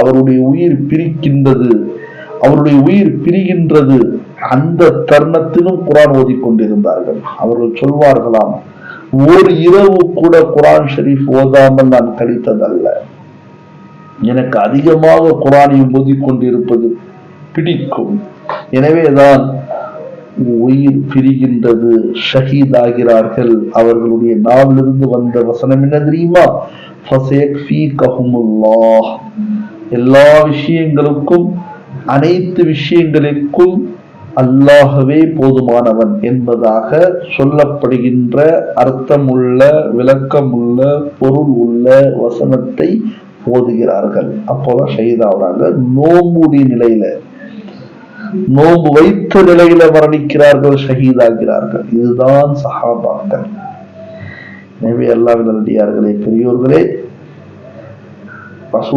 அவருடைய உயிர் பிரிக்கின்றது. அவருடைய உயிர் பிரிகின்றது. அந்த தருணத்திலும் குரான் ஓதிக்கொண்டிருந்தார்கள் அவர்கள் சொல்வார்களாம் ஒரு இரவு கூட குரான் ஷரீஃப் ஓதாமல் நான் கழித்ததல்ல. எனக்கு அதிகமாக குரானையும் ஓதிக்கொண்டிருப்பது பிடிக்கும். எனவேதான் உயிர் பிரிகின்றது. ஷஹீத் ஆகிறார்கள். அவர்களுடைய நாவிலிருந்து வந்த வசனம் என்ன தெரியுமா? எல்லா விஷயங்களுக்கும் அனைத்து விஷயங்களுக்கும் அல்லாகவே போதுமானவன் என்பதாக சொல்லப்படுகின்ற அர்த்தமுள்ள விளக்கமுள்ள பொருள் உள்ள வசனத்தை ஓதுகிறார்கள். அப்போதான் ஷஹீதாகிறாங்க நோம்புடைய நிலையில நோன்பு வைத்த நிலையில மரணிக்கிறார்கள் ஷஹீதாகிறார்கள் இதுதான் சஹாபாக்கள். எனவே அல்லாவின் நல்லடியார்களே பெரியோர்களே